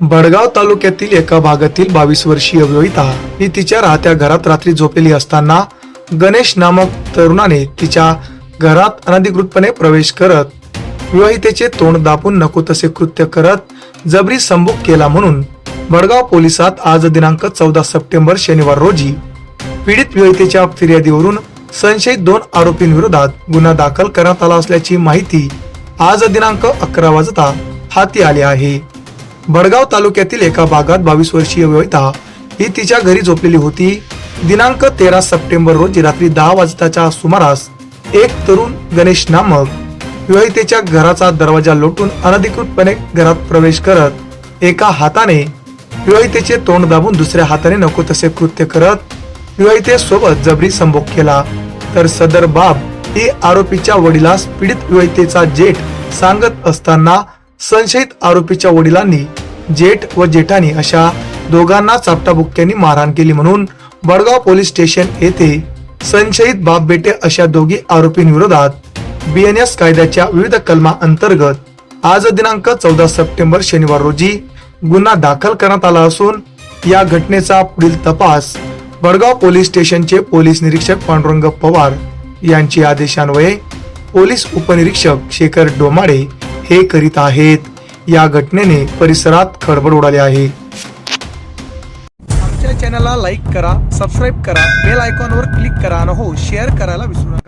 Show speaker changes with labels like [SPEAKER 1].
[SPEAKER 1] बडगाव तालुक्यातील एका भागातील बावीस वर्षीय विवाहिता ही तिच्या राहत्या घरात रात्री झोपलेली असताना गणेश नामक तरुणाने तिच्या घरात अनधिकृतपणे प्रवेश करत विवाहितेचे तोंड दाबून नको तसे कृत्य करत जबरी संभोग केला म्हणून बडगाव पोलिसात आज दिनांक चौदा सप्टेंबर शनिवार रोजी पीडित विवाहितेच्या फिर्यादीवरून संशयित दोन आरोपींविरोधात गुन्हा दाखल करण्यात आला असल्याची माहिती आज दिनांक अकरा वाजता हाती आली आहे. बडगाव तालुक्यातील एका भागात बावीस वर्षीय विवाहिता ही तिच्या घरी झोपलेली होती. दिनांक तेरा सप्टेंबर रोजी रात्री दहा वाजताच्या सुमारास एक तरुण गणेश नामक विवाहितेच्या घराचा दरवाजा लोटून अनधिकृतपणे घरात प्रवेश करत एका हाताने विवाहितेचे तोंड दाबून दुसऱ्या हाताने नको तसे कृत्य करत विवाहितेसोबत जबरी संभोग केला. तर सदर बाब ही आरोपीच्या वडिलास पीडित विवाहितेचा जेठ सांगत असताना संशयित आरोपीच्या वडिलांनी जेठ व जेठानी अशा दोघांना चापटाबुक्क्यांनी मारहाण केली म्हणून बडगाव पोलीस स्टेशन येथे संशयित बाप बेटे अशा दोघी आरोपींविरोधात बीएनएस कायद्याच्या विविध कलमा अंतर्गत आज दिनांक चौदा सप्टेंबर शनिवार रोजी गुन्हा दाखल करण्यात आला असून या घटनेचा पुढील तपास बडगाव पोलीस स्टेशनचे पोलीस निरीक्षक पांडुरंग पवार यांची आदेशान्वये पोलीस उपनिरीक्षक शेखर डोमाडे हे करीत आहेत. या घटनेने परिसरात खळबळ उडाली आहे. आमच्या चॅनलला लाईक करा सबस्क्राईब करा बेल आयकॉनवर क्लिक करा आणि हो शेअर करायला विसरू नका.